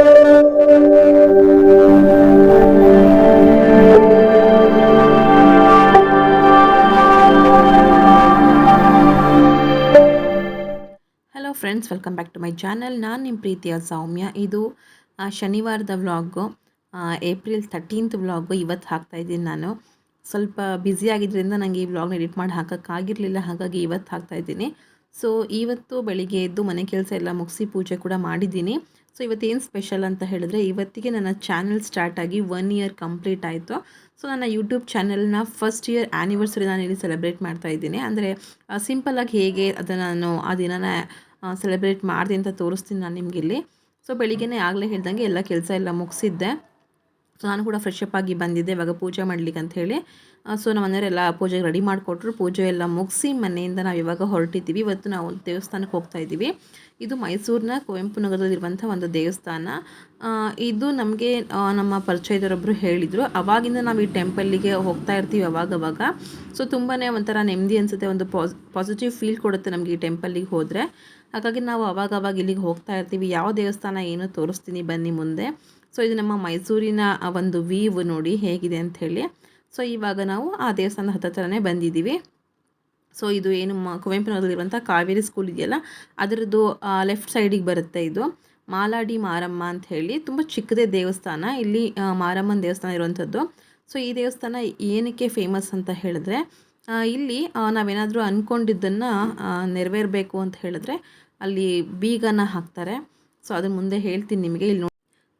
Hello friends welcome back to my channel ನಾನು ನಿಮ್ಮ ಪ್ರೀತಿಯ ಸೌಮ್ಯ. ಇದು ಶನಿವಾರದ ವ್ಲಾಗು. April thirteenth vlog. ಇವತ್ತು ಹಾಕ್ತಾಯಿದ್ದೀನಿ ನಾನು. ಸ್ವಲ್ಪ ಬ್ಯುಸಿ ಆಗಿದ್ದರಿಂದ ನನಗೆ ಈ ವ್ಲಾಗ್ನ ಎಡಿಟ್ ಮಾಡಿ ಹಾಕೋಕ್ಕಾಗಿರಲಿಲ್ಲ. ಹಾಗಾಗಿ ಇವತ್ತು ಹಾಕ್ತಾಯಿದ್ದೀನಿ ಸೊ ಇವತ್ತು ಬೆಳಿಗ್ಗೆ ಎದ್ದು ಮನೆ ಕೆಲಸ ಎಲ್ಲ ಮುಗಿಸಿ ಪೂಜೆ ಕೂಡ ಮಾಡಿದ್ದೀನಿ. ಸೊ ಇವತ್ತೇನು ಸ್ಪೆಷಲ್ ಅಂತ ಹೇಳಿದ್ರೆ ಇವತ್ತಿಗೆ ನನ್ನ ಚಾನಲ್ ಸ್ಟಾರ್ಟ್ ಆಗಿ ಒನ್ ಇಯರ್ ಕಂಪ್ಲೀಟ್ ಆಯಿತು. ಸೊ ನನ್ನ ಯೂಟ್ಯೂಬ್ ಚಾನಲ್ನ ಫಸ್ಟ್ ಇಯರ್ ಆ್ಯನಿವರ್ಸರಿ ನಾನು ಇಲ್ಲಿ ಸೆಲೆಬ್ರೇಟ್ ಮಾಡ್ತಾ ಇದ್ದೀನಿ. ಅಂದರೆ ಸಿಂಪಲ್ಲಾಗಿ ಹೇಗೆ ಅದನ್ನು ನಾನು ಆ ದಿನನ ಸೆಲೆಬ್ರೇಟ್ ಮಾಡಿದೆ ಅಂತ ತೋರಿಸ್ತೀನಿ ನಾನು ನಿಮಗೆ ಇಲ್ಲಿ. ಸೊ ಬೆಳಿಗ್ಗೆನೇ ಆಗಲೇ ಹೇಳ್ದಂಗೆ ಎಲ್ಲ ಕೆಲಸ ಎಲ್ಲ ಮುಗಿಸಿದ್ದೆ. ಸೊ ನಾನು ಕೂಡ ಫ್ರೆಶ್ ಅಪ್ ಆಗಿ ಬಂದಿದ್ದೆ, ಇವಾಗ ಪೂಜೆ ಮಾಡ್ಲಿಕ್ಕೆ ಅಂತ ಸೊ ನಮ್ಮ ಮನೆಯವರೆಲ್ಲ ಪೂಜೆಗೆ ರೆಡಿ ಮಾಡಿಕೊಟ್ರು. ಪೂಜೆ ಎಲ್ಲ ಮುಗಿಸಿ ಮನೆಯಿಂದ ನಾವು ಇವಾಗ ಹೊರಟಿದ್ದೀವಿ. ಇವತ್ತು ನಾವು ದೇವಸ್ಥಾನಕ್ಕೆ ಹೋಗ್ತಾ ಇದ್ದೀವಿ. ಇದು ಮೈಸೂರಿನ ಕುವೆಂಪು ನಗರದಲ್ಲಿರುವಂಥ ಒಂದು ದೇವಸ್ಥಾನ. ಇದು ನಮಗೆ ನಮ್ಮ ಪರಿಚಯದವರೊಬ್ಬರು ಹೇಳಿದರು. ಅವಾಗಿಂದ ನಾವು ಈ ಟೆಂಪಲ್ಲಿಗೆ ಹೋಗ್ತಾ ಇರ್ತೀವಿ ಅವಾಗವಾಗ. ಸೊ ತುಂಬಾ ಒಂಥರ ನೆಮ್ಮದಿ ಅನಿಸುತ್ತೆ, ಒಂದು ಪಾಸ್ ಪಾಸಿಟಿವ್ ಫೀಲ್ ಕೊಡುತ್ತೆ ನಮಗೆ ಈ ಟೆಂಪಲ್ಲಿಗೆ ಹೋದರೆ. ಹಾಗಾಗಿ ನಾವು ಅವಾಗವಾಗ ಅವಾಗ ಇಲ್ಲಿಗೆ ಹೋಗ್ತಾ ಇರ್ತೀವಿ. ಯಾವ ದೇವಸ್ಥಾನ ಏನು ತೋರಿಸ್ತೀನಿ ಬನ್ನಿ ಮುಂದೆ. ಸೊ ಇದು ನಮ್ಮ ಮೈಸೂರಿನ ಒಂದು ವೀವ್ ನೋಡಿ ಹೇಗಿದೆ ಅಂತ ಹೇಳಿ. ಸೊ ಇವಾಗ ನಾವು ಆ ದೇವಸ್ಥಾನದ ಹತ್ತಿರನೇ ಬಂದಿದ್ದೀವಿ. ಸೊ ಇದು ಏನು ಮ ಕುವೆಂಪುನಗರದಲ್ಲಿರುವಂಥ ಕಾವೇರಿ ಸ್ಕೂಲ್ ಇದೆಯಲ್ಲ, ಅದರದ್ದು ಲೆಫ್ಟ್ ಸೈಡಿಗೆ ಬರುತ್ತೆ ಇದು. ಮಾಲಾಡಿ ಮಾರಮ್ಮ ಅಂತ ಹೇಳಿ, ತುಂಬ ಚಿಕ್ಕದೇ ದೇವಸ್ಥಾನ. ಇಲ್ಲಿ ಮಾರಮ್ಮನ ದೇವಸ್ಥಾನ ಇರುವಂಥದ್ದು. ಸೊ ಈ ದೇವಸ್ಥಾನ ಏನಕ್ಕೆ ಫೇಮಸ್ ಅಂತ ಹೇಳಿದ್ರೆ ಇಲ್ಲಿ ನಾವೇನಾದರೂ ಅಂದ್ಕೊಂಡಿದ್ದನ್ನು ನೆರವೇರಬೇಕು ಅಂತ ಹೇಳಿದ್ರೆ, ಅಲ್ಲಿ ಬೀಗನ ಹಾಕ್ತಾರೆ. ಸೊ ಅದನ್ನು ಮುಂದೆ ಹೇಳ್ತೀನಿ ನಿಮಗೆ. ಇಲ್ಲಿ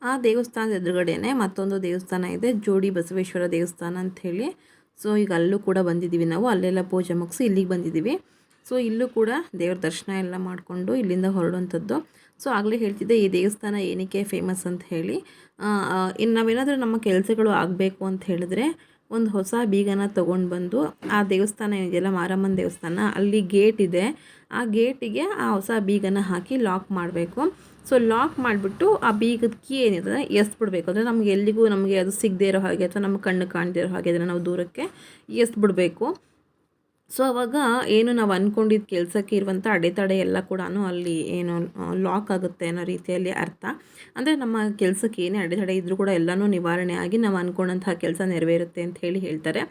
ಆ ದೇವಸ್ಥಾನದ ಎದುರುಗಡೆನೆ ಮತ್ತೊಂದು ದೇವಸ್ಥಾನ ಇದೆ, ಜೋಡಿ ಬಸವೇಶ್ವರ ದೇವಸ್ಥಾನ ಅಂಥೇಳಿ. ಸೊ, ಈಗ ಅಲ್ಲೂ ಕೂಡ ಬಂದಿದ್ದೀವಿ ನಾವು, ಅಲ್ಲೆಲ್ಲ ಪೂಜೆ ಮುಗಿಸಿ ಇಲ್ಲಿಗೆ ಬಂದಿದ್ದೀವಿ. ಸೊ, ಇಲ್ಲೂ ಕೂಡ ದೇವ್ರ ದರ್ಶನ ಎಲ್ಲ ಮಾಡಿಕೊಂಡು ಇಲ್ಲಿಂದ ಹೊರಡುವಂಥದ್ದು. ಸೊ, ಆಗಲೇ ಹೇಳ್ತಿದ್ದೆ, ಈ ದೇವಸ್ಥಾನ ಏನಕ್ಕೆ ಫೇಮಸ್ ಅಂತ ಹೇಳಿ ಇನ್ನು ನಾವೇನಾದರೂ ನಮ್ಮ ಕೆಲಸಗಳು ಆಗಬೇಕು ಅಂತ ಹೇಳಿದ್ರೆ ಒಂದು ಹೊಸ ಬೀಗನ ತೊಗೊಂಡು ಬಂದು ಆ ದೇವಸ್ಥಾನ ಏನಿದೆಯಲ್ಲ ಮಾರಮ್ಮನ ದೇವಸ್ಥಾನ, ಅಲ್ಲಿ ಗೇಟ್ ಇದೆ. ಆ ಗೇಟಿಗೆ ಆ ಹೊಸ ಬೀಗನ ಹಾಕಿ ಲಾಕ್ ಮಾಡಬೇಕು. ಸೊ ಲಾಕ್ ಮಾಡಿಬಿಟ್ಟು ಆ ಬೀಗದ ಕೀ ಏನಿದೆ ಎಸ್ಬಿಡ್ಬೇಕು. ಅಂದರೆ ನಮಗೆ ಎಲ್ಲಿಗೂ ನಮಗೆ ಅದು ಸಿಗದೇ ಇರೋ ಹಾಗೆ ಅಥವಾ ನಮ್ಮ ಕಣ್ಣು ಕಾಣದೇ ಇರೋ ಹಾಗೆ ಅದನ್ನು ನಾವು ದೂರಕ್ಕೆ ಎಸ್ಬಿಡಬೇಕು. ಸೊ ಅವಾಗ ಏನು ನಾವು ಅಂದ್ಕೊಂಡಿದ್ದ ಕೆಲಸಕ್ಕೆ ಇರುವಂಥ ಅಡೆತಡೆ ಎಲ್ಲ ಕೂಡ ಅಲ್ಲಿ ಏನು ಲಾಕ್ ಆಗುತ್ತೆ ಅನ್ನೋ ರೀತಿಯಲ್ಲಿ ಅರ್ಥ. ಅಂದರೆ ನಮ್ಮ ಕೆಲಸಕ್ಕೆ ಏನೇ ಅಡೆತಡೆ ಇದ್ದರೂ ಕೂಡ ಎಲ್ಲನೂ ನಿವಾರಣೆ ಆಗಿ ನಾವು ಅಂದ್ಕೊಂಡಂತಹ ಕೆಲಸ ನೆರವೇರುತ್ತೆ ಅಂತ ಹೇಳಿ ಹೇಳ್ತಾರೆ.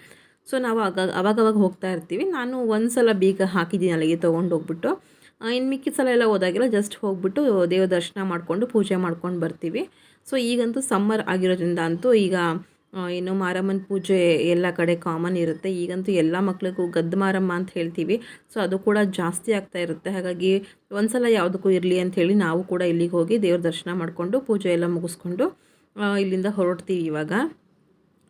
ಸೊ ನಾವು ಆಗ, ಅವಾಗವಾಗ ಹೋಗ್ತಾ ಇರ್ತೀವಿ. ನಾನು ಒಂದು ಸಲ ಬೀಗ ಹಾಕಿದ್ದೀನಿ ಅಲ್ಲಿಗೆ ತೊಗೊಂಡು ಹೋಗ್ಬಿಟ್ಟು. ಇನ್ನು ಮಿಕ್ಕಿ ಸಲ ಎಲ್ಲ ಹೋದಾಗೆಲ್ಲ ಜಸ್ಟ್ ಹೋಗ್ಬಿಟ್ಟು ದೇವ್ರ ದರ್ಶನ ಮಾಡಿಕೊಂಡು ಪೂಜೆ ಮಾಡ್ಕೊಂಡು ಬರ್ತೀವಿ. ಸೊ ಈಗಂತೂ ಸಮ್ಮರ್ ಆಗಿರೋದ್ರಿಂದ ಅಂತೂ ಈಗ ಏನು ಮಾರಮ್ಮನ ಪೂಜೆ ಎಲ್ಲ ಕಡೆ ಕಾಮನ್ ಇರುತ್ತೆ. ಈಗಂತೂ ಎಲ್ಲ ಮಕ್ಕಳಿಗೂ ಗದ್ದು ಮಾರಮ್ಮ ಅಂತ ಹೇಳ್ತೀವಿ. ಸೊ ಅದು ಕೂಡ ಜಾಸ್ತಿ ಆಗ್ತಾ ಇರುತ್ತೆ. ಹಾಗಾಗಿ ಒಂದ್ಸಲ ಯಾವುದಕ್ಕೂ ಇರಲಿ ಅಂತ ಹೇಳಿ ನಾವು ಕೂಡ ಇಲ್ಲಿಗೆ ಹೋಗಿ ದೇವ್ರ ದರ್ಶನ ಮಾಡಿಕೊಂಡು ಪೂಜೆ ಎಲ್ಲ ಮುಗಿಸ್ಕೊಂಡು ಇಲ್ಲಿಂದ ಹೊರಡ್ತೀವಿ ಇವಾಗ.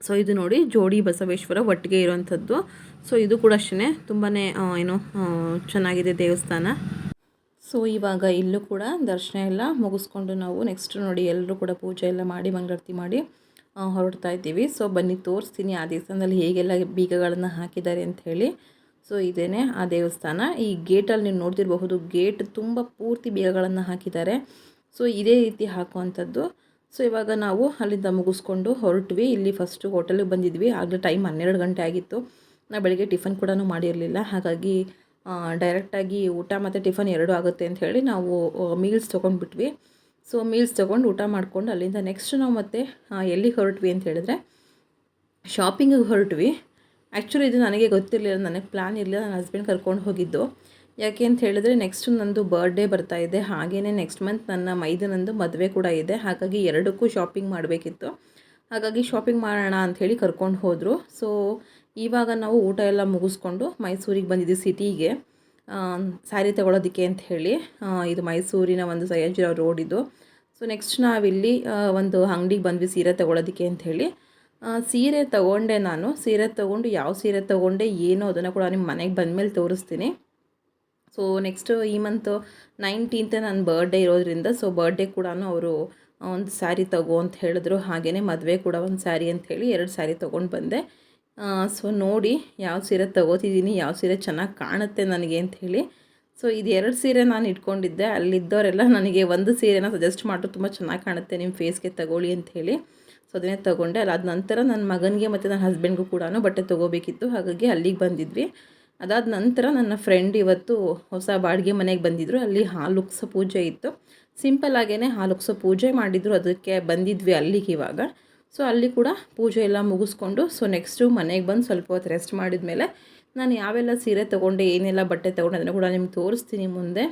ಸೊ ಇದು ನೋಡಿ ಜೋಡಿ ಬಸವೇಶ್ವರ ಒಟ್ಟಿಗೆ ಇರುವಂಥದ್ದು. ಸೊ ಇದು ಕೂಡ ಅಷ್ಟೇ ತುಂಬಾ ಏನು ಚೆನ್ನಾಗಿದೆ ದೇವಸ್ಥಾನ. ಸೊ ಇವಾಗ ಇಲ್ಲೂ ಕೂಡ ದರ್ಶನ ಎಲ್ಲ ಮುಗಿಸ್ಕೊಂಡು ನಾವು ನೆಕ್ಸ್ಟ್ ನೋಡಿ ಎಲ್ಲರೂ ಕೂಡ ಪೂಜೆ ಎಲ್ಲ ಮಾಡಿ ಮಂಗಳಾರತಿ ಮಾಡಿ ಹೊರಡ್ತಾ ಇದ್ದೀವಿ. ಸೊ ಬನ್ನಿ, ತೋರಿಸ್ತೀನಿ ಆ ದೇವಸ್ಥಾನದಲ್ಲಿ ಹೇಗೆಲ್ಲ ಬೀಗಗಳನ್ನು ಹಾಕಿದ್ದಾರೆ ಅಂತ ಹೇಳಿ. ಸೊ ಇದೇನೆ ಆ ದೇವಸ್ಥಾನ. ಈ ಗೇಟಲ್ಲಿ ನೀವು ನೋಡ್ತಿರಬಹುದು ಗೇಟ್ ತುಂಬ ಪೂರ್ತಿ ಬೀಗಗಳನ್ನು ಹಾಕಿದ್ದಾರೆ. ಸೊ ಇದೇ ರೀತಿ ಹಾಕುವಂಥದ್ದು. ಸೊ ಇವಾಗ ನಾವು ಅಲ್ಲಿಂದ ಮುಗಿಸ್ಕೊಂಡು ಹೊರಟ್ವಿ. ಇಲ್ಲಿ ಫಸ್ಟು ಹೋಟೆಲಿಗೆ ಬಂದಿದ್ವಿ. ಆಗಲೇ ಟೈಮ್ ಹನ್ನೆರಡು ಗಂಟೆ ಆಗಿತ್ತು. ನಾವು ಬೆಳಗ್ಗೆ ಟಿಫನ್ ಕೂಡ ಮಾಡಿರಲಿಲ್ಲ. ಹಾಗಾಗಿ ಡೈರೆಕ್ಟಾಗಿ ಊಟ ಮತ್ತು ಟಿಫನ್ ಎರಡೂ ಆಗುತ್ತೆ ಅಂತ ಹೇಳಿ ನಾವು ಮೀಲ್ಸ್ ತೊಗೊಂಡ್ಬಿಟ್ವಿ. ಸೊ ಮೀಲ್ಸ್ ತೊಗೊಂಡು ಊಟ ಮಾಡ್ಕೊಂಡು ಅಲ್ಲಿಂದ ನೆಕ್ಸ್ಟ್ ನಾವು ಮತ್ತೆ ಎಲ್ಲಿಗೆ ಹೊರಟ್ವಿ ಅಂತ ಹೇಳಿದ್ರೆ ಶಾಪಿಂಗಿಗೆ ಹೊರಟ್ವಿ. ಆ್ಯಕ್ಚುಲಿ ಇದು ನನಗೆ ಗೊತ್ತಿರಲಿಲ್ಲ, ನನಗೆ ಪ್ಲ್ಯಾನ್ ಇರಲಿಲ್ಲ, ನನ್ನ ಹಸ್ಬೆಂಡ್ ಕರ್ಕೊಂಡು ಹೋಗಿದ್ದು. ಯಾಕೆ ಅಂತ ಹೇಳಿದ್ರೆ ನೆಕ್ಸ್ಟ್ ನಂದು ಬರ್ಡೇ ಬರ್ತಾ ಇದೆ. ಹಾಗೆಯೇ ನೆಕ್ಸ್ಟ್ ಮಂತ್ ನನ್ನ ಮೈದನಂದು ಮದುವೆ ಕೂಡ ಇದೆ. ಹಾಗಾಗಿ ಎರಡಕ್ಕೂ ಶಾಪಿಂಗ್ ಮಾಡಬೇಕಿತ್ತು. ಹಾಗಾಗಿ ಶಾಪಿಂಗ್ ಮಾಡೋಣ ಅಂಥೇಳಿ ಕರ್ಕೊಂಡು ಹೋದರು. ಸೊ ಇವಾಗ ನಾವು ಊಟ ಎಲ್ಲ ಮುಗಿಸ್ಕೊಂಡು ಮೈಸೂರಿಗೆ ಬಂದಿದ್ದೀವಿ ಸಿಟಿಗೆ ಸ್ಯಾರಿ ತಗೊಳ್ಳೋದಕ್ಕೆ ಅಂತ ಹೇಳಿ ಇದು ಮೈಸೂರಿನ ಒಂದು ಸಯ್ಯಾಜಿರಾವ್ ರೋಡ್ ಇದು. ಸೊ ನೆಕ್ಸ್ಟ್ ನಾವಿಲ್ಲಿ ಒಂದು ಅಂಗಡಿಗೆ ಬಂದ್ವಿ ಸೀರೆ ತಗೊಳ್ಳೋದಕ್ಕೆ ಅಂತ ಹೇಳಿ. ಸೀರೆ ತಗೊಂಡೆ ನಾನು. ಸೀರೆ ತೊಗೊಂಡು ಯಾವ ಸೀರೆ ತೊಗೊಂಡೆ, ಏನು ಅದನ್ನು ಕೂಡ ನಿಮ್ಮ ಮನೆಗೆ ಬಂದಮೇಲೆ ತೋರಿಸ್ತೀನಿ. ಸೊ ನೆಕ್ಸ್ಟು ಈ ಮಂತ್ ನೈನ್ಟೀನ್ತ್ ನನ್ನ ಬರ್ಡೇ ಇರೋದ್ರಿಂದ ಸೊ ಬರ್ಡೇ ಕೂಡ ಅವರು ಒಂದು ಸ್ಯಾರಿ ತಗೋ ಅಂತ ಹೇಳಿದ್ರು. ಹಾಗೆಯೇ ಮದುವೆ ಕೂಡ ಒಂದು ಸ್ಯಾರಿ ಅಂತ ಹೇಳಿ ಎರಡು ಸ್ಯಾರಿ ತೊಗೊಂಡು ಬಂದೆ. ಸೊ ನೋಡಿ ಯಾವ ಸೀರೆ ತಗೋತಿದ್ದೀನಿ, ಯಾವ ಸೀರೆ ಚೆನ್ನಾಗಿ ಕಾಣುತ್ತೆ ನನಗೆ ಅಂತ ಹೇಳಿ. ಸೊ ಇದು ಎರಡು ಸೀರೆ ನಾನು ಇಟ್ಕೊಂಡಿದ್ದೆ. ಅಲ್ಲಿದ್ದವರೆಲ್ಲ ನನಗೆ ಒಂದು ಸೀರೆನ ಸಜೆಸ್ಟ್ ಮಾಡಿದ್ರು ತುಂಬ ಚೆನ್ನಾಗಿ ಕಾಣುತ್ತೆ ನಿಮ್ಮ ಫೇಸ್ಗೆ ತಗೊಳ್ಳಿ ಅಂತ ಸೊ ಅದನ್ನೇ ತೊಗೊಂಡೆ. ಅದ ನಂತರ ನನ್ನ ಮಗನಿಗೆ ಮತ್ತು ನನ್ನ ಹಸ್ಬೆಂಡ್ಗೂ ಕೂಡ ಬಟ್ಟೆ ತೊಗೋಬೇಕಿತ್ತು. ಹಾಗಾಗಿ ಅಲ್ಲಿಗೆ ಬಂದಿದ್ವಿ. ಅದಾದ ನಂತರ ನನ್ನ ಫ್ರೆಂಡ್ ಇವತ್ತು ಹೊಸ ಬಾಡಿಗೆ ಮನೆಗೆ ಬಂದಿದ್ದರು ಅಲ್ಲಿ ಹಾಲುಕ್ಸೋ ಪೂಜೆ ಇತ್ತು. ಸಿಂಪಲ್ ಆಗೇ ಹಾಲುಕ್ಸೋ ಪೂಜೆ ಮಾಡಿದ್ರು. ಅದಕ್ಕೆ ಬಂದಿದ್ವಿ ಅಲ್ಲಿಗೆ ಇವಾಗ. ಸೊ ಅಲ್ಲಿ ಕೂಡ ಪೂಜೆ ಎಲ್ಲ ಮುಗಿಸ್ಕೊಂಡು ಸೊ ನೆಕ್ಸ್ಟು ಮನೆಗೆ ಬಂದು ಸ್ವಲ್ಪ ಹೊತ್ತು ರೆಸ್ಟ್ ಮಾಡಿದ ಮೇಲೆ ನಾನು ಯಾವೆಲ್ಲ ಸೀರೆ ತೊಗೊಂಡೆ, ಏನೆಲ್ಲ ಬಟ್ಟೆ ತೊಗೊಂಡೆ ಅದನ್ನು ಕೂಡ ನಿಮ್ಗೆ ತೋರಿಸ್ತೀನಿ ಮುಂದೆ.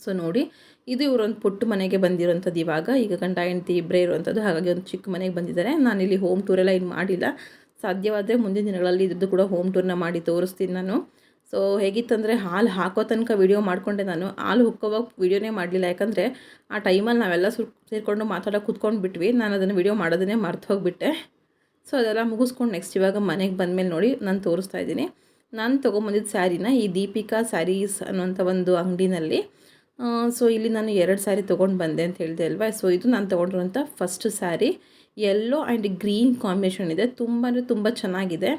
ಸೊ ನೋಡಿ, ಇದು ಇವರೊಂದು ಪುಟ್ಟ ಮನೆಗೆ ಬಂದಿರೋಂಥದ್ದು ಇವಾಗ. ಈಗ ಗಂಡ, ಹೆಂಡತಿ ಇಬ್ಬರೇ ಇರುವಂಥದ್ದು ಹಾಗಾಗಿ ಒಂದು ಚಿಕ್ಕ ಮನೆಗೆ ಬಂದಿದ್ದಾರೆ. ನಾನು ಇಲ್ಲಿ ಹೋಮ್ ಟೂರೆಲ್ಲ ಏನು ಮಾಡಿಲ್ಲ. ಸಾಧ್ಯವಾದರೆ ಮುಂದಿನ ದಿನಗಳಲ್ಲಿ ಇದ್ರದ್ದು ಕೂಡ ಹೋಮ್ ಟೂರ್ನ ಮಾಡಿ ತೋರಿಸ್ತೀನಿ ನಾನು. ಸೊ ಹೇಗಿತ್ತಂದರೆ ಹಾಲು ಹಾಕೋ ತನಕ ವೀಡಿಯೋ ಮಾಡಿಕೊಂಡೆ ನಾನು. ಹಾಲು ಹುಕ್ಕೋವಾಗ ವೀಡಿಯೋನೇ ಮಾಡಲಿಲ್ಲ. ಯಾಕಂದರೆ ಆ ಟೈಮಲ್ಲಿ ನಾವೆಲ್ಲ ಸು, ಸೇರಿಕೊಂಡು ಮಾತಾಡೋಕೆ ಕೂತ್ಕೊಂಡು ಬಿಟ್ವಿ. ನಾನು ಅದನ್ನು ವೀಡಿಯೋ ಮಾಡೋದನ್ನೇ ಮರ್ತು ಹೋಗಿಬಿಟ್ಟೆ. ಸೊ ಅದೆಲ್ಲ ಮುಗಿಸ್ಕೊಂಡು ನೆಕ್ಸ್ಟ್ ಇವಾಗ ಮನೆಗೆ ಬಂದಮೇಲೆ ನೋಡಿ ನಾನು ತೋರಿಸ್ತಾ ಇದ್ದೀನಿ. ನಾನು ತೊಗೊಂಬಂದಿದ್ದ ಸ್ಯಾರಿನ ಈ ದೀಪಿಕಾ ಸ್ಯಾರೀಸ್ ಅನ್ನೋಂಥ ಒಂದು ಅಂಗಡಿನಲ್ಲಿ. ಸೊ ಇಲ್ಲಿ ನಾನು ಎರಡು ಸ್ಯಾರಿ ತೊಗೊಂಡು ಬಂದೆ ಅಂತ ಹೇಳಿದೆ ಅಲ್ವಾ? ಸೊ ಇದು ನಾನು ತೊಗೊಂಡಿರುವಂಥ first sari. Yellow and green combination ಇದೆ. ತುಂಬ ಅಂದರೆ ತುಂಬ ಚೆನ್ನಾಗಿದೆ.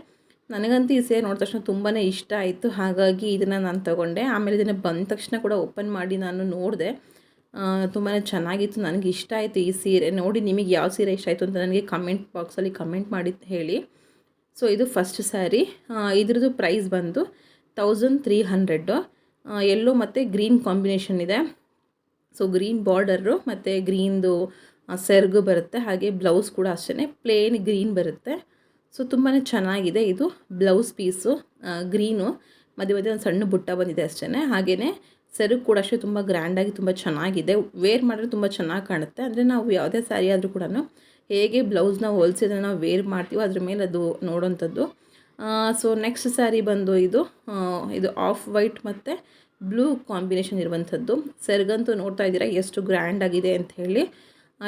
ನನಗಂತೂ ಈ ಸೀರೆ ನೋಡಿದ ತಕ್ಷಣ ತುಂಬಾ ಇಷ್ಟ ಆಯಿತು. ಹಾಗಾಗಿ ಇದನ್ನು ನಾನು ತೊಗೊಂಡೆ. ಆಮೇಲೆ ಇದನ್ನು ಬಂದ ತಕ್ಷಣ ಕೂಡ ಓಪನ್ ಮಾಡಿ ನಾನು ನೋಡಿದೆ. ತುಂಬಾ ಚೆನ್ನಾಗಿತ್ತು. ನನಗೆ ಇಷ್ಟ ಆಯಿತು ಈ ಸೀರೆ. ನೋಡಿ ನಿಮಗೆ ಯಾವ ಸೀರೆ ಇಷ್ಟ ಆಯಿತು ಅಂತ ನನಗೆ ಕಮೆಂಟ್ ಬಾಕ್ಸಲ್ಲಿ ಕಮೆಂಟ್ ಮಾಡಿ ಹೇಳಿ. ಸೊ ಇದು ಫಸ್ಟ್ ಸ್ಯಾರಿ ಇದ್ರದ್ದು ಪ್ರೈಸ್ ಬಂದು ತೌಸಂಡ್ ತ್ರೀ ಹಂಡ್ರೆಡ್ಡು ಎಲ್ಲೋ ಮತ್ತು ಗ್ರೀನ್ ಕಾಂಬಿನೇಷನ್ ಇದೆ. ಸೊ ಗ್ರೀನ್ ಬಾರ್ಡರು ಮತ್ತು ಗ್ರೀನ್ದು ಸೆರ್ಗು ಬರುತ್ತೆ. ಹಾಗೆ ಬ್ಲೌಸ್ ಕೂಡ ಅಷ್ಟೇ ಪ್ಲೇನ್ ಗ್ರೀನ್ ಬರುತ್ತೆ. ಸೊ ತುಂಬಾ ಚೆನ್ನಾಗಿದೆ ಇದು ಬ್ಲೌಸ್ ಪೀಸು ಗ್ರೀನು. ಮಧ್ಯೆ ಮಧ್ಯೆ ಒಂದು ಸಣ್ಣ ಬುಟ್ಟ ಬಂದಿದೆ ಅಷ್ಟೇ ಹಾಗೆಯೇ ಸೆರಗು ಕೂಡ ಅಷ್ಟೇ ತುಂಬ ಗ್ರ್ಯಾಂಡಾಗಿ ತುಂಬ ಚೆನ್ನಾಗಿದೆ. ವೇರ್ ಮಾಡಿದ್ರೆ ತುಂಬ ಚೆನ್ನಾಗಿ ಕಾಣುತ್ತೆ. ಅಂದರೆ ನಾವು ಯಾವುದೇ ಸ್ಯಾರಿ ಆದರೂ ಕೂಡ ಹೇಗೆ ಬ್ಲೌಸ್ನ ಹೊಲಿಸಿದ್ರೆ ನಾವು ವೇರ್ ಮಾಡ್ತೀವೋ ಅದ್ರ ಮೇಲೆ ಅದು ನೋಡೋಂಥದ್ದು. ಸೊ ನೆಕ್ಸ್ಟ್ ಸ್ಯಾರಿ ಬಂದು ಇದು ಇದು ಆಫ್ ವೈಟ್ ಮತ್ತು ಬ್ಲೂ ಕಾಂಬಿನೇಷನ್ ಇರುವಂಥದ್ದು. ಸೆರಗಂತೂ ನೋಡ್ತಾ ಇದ್ದೀರಾ ಎಷ್ಟು ಗ್ರ್ಯಾಂಡ್ ಆಗಿದೆ ಅಂತ ಹೇಳಿ.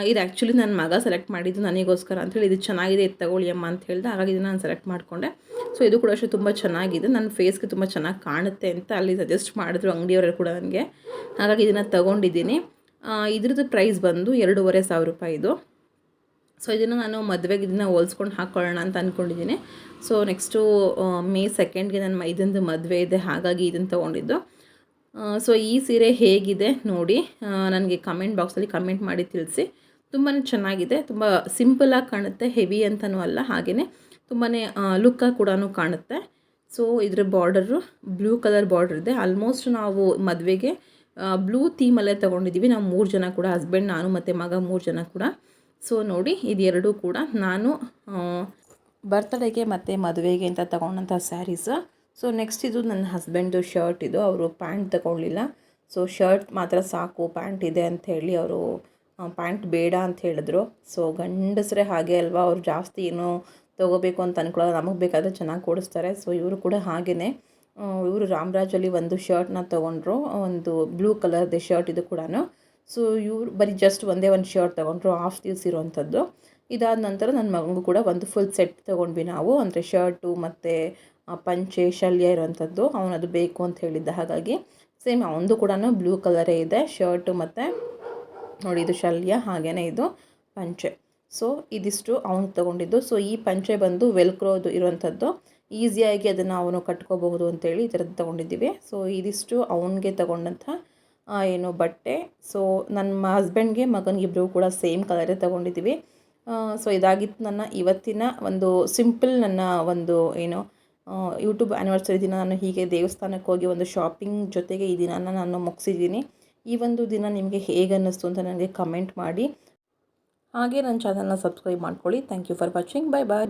ಇದು ಆ್ಯಕ್ಚುಲಿ ನನ್ನ ಮಗ ಸೆಲೆಕ್ಟ್ ಮಾಡಿದ್ದು ನನಗೋಸ್ಕರ ಅಂಥೇಳಿ ಇದು ಚೆನ್ನಾಗಿದೆ, ಇದು ತಗೊಳ್ಳಿ ಅಮ್ಮ ಅಂತ ಹೇಳಿದೆ, ಹಾಗಾಗಿ ಇದನ್ನು ನಾನು ಸೆಲೆಕ್ಟ್ ಮಾಡಿಕೊಂಡೆ. ಸೊ ಇದು ಕೂಡ ಅಷ್ಟೇ ತುಂಬ ಚೆನ್ನಾಗಿದೆ. ನನ್ನ ಫೇಸ್ಗೆ ತುಂಬ ಚೆನ್ನಾಗಿ ಕಾಣುತ್ತೆ ಅಂತ ಅಲ್ಲಿ ಸಜೆಸ್ಟ್ ಮಾಡಿದ್ರು ಅಂಗಡಿಯವರೇ ಕೂಡ ನನಗೆ. ಹಾಗಾಗಿ ಇದನ್ನು ತೊಗೊಂಡಿದ್ದೀನಿ. ಇದ್ರದ್ದು ಪ್ರೈಸ್ ಬಂದು ಎರಡೂವರೆ ಸಾವಿರ ರೂಪಾಯಿ ಇದು. ಸೊ ಇದನ್ನು ನಾನು ಮದುವೆಗೆ ಇದನ್ನು ಹೋಲ್ಸ್ಕೊಂಡು ಹಾಕ್ಕೊಳ್ಳೋಣ ಅಂತ ಅಂದ್ಕೊಂಡಿದ್ದೀನಿ ಸೊ ನೆಕ್ಸ್ಟು ಮೇ ಸೆಕೆಂಡ್ಗೆ ನನ್ನ ಇದೊಂದು ಮದುವೆ ಇದೆ, ಹಾಗಾಗಿ ಇದನ್ನು ತೊಗೊಂಡಿದ್ದು. ಸೊ ಈ ಸೀರೆ ಹೇಗಿದೆ ನೋಡಿ. ನನಗೆ ಕಮೆಂಟ್ ಬಾಕ್ಸಲ್ಲಿ ಕಮೆಂಟ್ ಮಾಡಿ ತಿಳಿಸಿ. ತುಂಬಾ ಚೆನ್ನಾಗಿದೆ, ತುಂಬ ಸಿಂಪಲಾಗಿ ಕಾಣುತ್ತೆ ಹೆವಿ ಅಂತಲೂ ಅಲ್ಲ ಹಾಗೆಯೇ ತುಂಬಾ ಲುಕ್ಕಾಗಿ ಕೂಡ ಕಾಣುತ್ತೆ. ಸೊ ಇದರ ಬಾರ್ಡರು ಬ್ಲೂ ಕಲರ್ ಬಾರ್ಡರ್ ಇದೆ. ಆಲ್ಮೋಸ್ಟ್ ನಾವು ಮದುವೆಗೆ ಬ್ಲೂ ಥೀಮಲ್ಲೇ ತೊಗೊಂಡಿದ್ದೀವಿ ನಾವು ಮೂರು ಜನ ಕೂಡ ಹಸ್ಬೆಂಡ್ ನಾನು ಮತ್ತು ಮಗ ಮೂರು ಜನ ಕೂಡ. ಸೊ ನೋಡಿ ಇದೆರಡೂ ಕೂಡ. ನಾನು ಬರ್ತಡೇಗೆ ಮತ್ತು ಮದುವೆಗೆ ಅಂತ ತೊಗೊಂಡಂಥ ಸ್ಯಾರೀಸ್ ಸೊ ನೆಕ್ಸ್ಟ್ ಇದು ನನ್ನ ಹಸ್ಬೆಂಡ್ದು ಶರ್ಟ್ ಇದು. ಅವರು ಪ್ಯಾಂಟ್ ತಗೊಳ್ಳಿಲ್ಲ ಸೊ ಶರ್ಟ್ ಮಾತ್ರ ಸಾಕು ಪ್ಯಾಂಟ್ ಇದೆ ಅಂತ ಹೇಳಿ ಅವರು ಪ್ಯಾಂಟ್ ಬೇಡ ಅಂತ ಹೇಳಿದ್ರು. ಸೊ ಗಂಡಸರೇ ಹಾಗೆ ಅಲ್ವಾ, ಅವ್ರು ಜಾಸ್ತಿ ಏನೋ ತೊಗೋಬೇಕು ಅಂತ ಅಂದ್ಕೊಳ್ಳೋದು ನಮಗೆ ಬೇಕಾದರೆ ಚೆನ್ನಾಗಿ ಕೊಡಿಸ್ತಾರೆ. ಸೊ ಇವರು ಕೂಡ ಹಾಗೆಯೇ ಇವರು ರಾಮರಾಜಲ್ಲಿ ಒಂದು ಶರ್ಟ್ನ ತೊಗೊಂಡ್ರು. ಒಂದು ಬ್ಲೂ ಕಲರ್ದು ಶರ್ಟ್ ಇದು ಕೂಡ ಸೊ ಇವರು ಬರೀ ಜಸ್ಟ್ ಒಂದೇ ಒಂದು ಶರ್ಟ್ ತೊಗೊಂಡ್ರು. ಹಾಫ್ ಸ್ಲೀವ್ಸ್ ಇರುವಂಥದ್ದು. ಇದಾದ ನಂತರ ನನ್ನ ಮಗನಿಗೂ ಕೂಡ ಒಂದು ಫುಲ್ ಸೆಟ್ ತೊಗೊಂಡ್ವಿ ನಾವು. ಅಂದರೆ ಶರ್ಟು ಮತ್ತು ಪಂಚೆ, ಶಲ್ಯ ಇರೋವಂಥದ್ದು ಅವನದು ಬೇಕು ಅಂತ ಹೇಳಿದ್ದ ಹಾಗಾಗಿ ಸೇಮ್ ಅವನದು ಕೂಡ ಬ್ಲೂ ಕಲರೇ ಇದೆ. ಶರ್ಟು ಮತ್ತು, ನೋಡಿ ಇದು ಶಲ್ಯ ಹಾಗೇ ಇದು ಪಂಚೆ. ಸೊ ಇದಿಷ್ಟು ಅವನು ತೊಗೊಂಡಿದ್ದು. ಸೊ ಈ ಪಂಚೆ ಬಂದು ವೆಲ್ಕ್ರೋದು ಇರುವಂಥದ್ದು ಈಸಿಯಾಗಿ ಅದನ್ನು ಅವನು ಕಟ್ಕೋಬಹುದು ಅಂತೇಳಿ ಈ ಥರದ್ದು ತೊಗೊಂಡಿದ್ದೀವಿ. ಸೊ ಇದಿಷ್ಟು ಅವನಿಗೆ ತೊಗೊಂಡಂಥ ಏನು ಬಟ್ಟೆ. ಸೊ ನನ್ನ ಹಸ್ಬೆಂಡ್ಗೆ ಮಗನಿಗಿಬ್ಬರು ಕೂಡ ಸೇಮ್ ಕಲರೇ ತೊಗೊಂಡಿದ್ದೀವಿ. ಸೊ ಇದಾಗಿತ್ತು ನನ್ನ ಇವತ್ತಿನ ಒಂದು ಸಿಂಪಲ್ ನನ್ನ ಒಂದು, ಏನು ಯೂಟ್ಯೂಬ್ ಆ್ಯನಿವರ್ಸರಿ ದಿನ ನಾನು ಹೀಗೆ ದೇವಸ್ಥಾನಕ್ಕೆ ಹೋಗಿ ಒಂದು ಶಾಪಿಂಗ್ ಜೊತೆಗೆ ಈ ದಿನ ನಾನು ಮುಗಿಸಿದ್ದೀನಿ. ಈ ಒಂದು ದಿನ ನಿಮಗೆ ಹೇಗೆ ಅನ್ನಿಸ್ತು ಅಂತ ನನಗೆ ಕಮೆಂಟ್ ಮಾಡಿ. ಹಾಗೆ ನನ್ನ ಚಾನಲ್ನ ಸಬ್ಸ್ಕ್ರೈಬ್ ಮಾಡ್ಕೊಳ್ಳಿ. Thank you for watching bye bye bye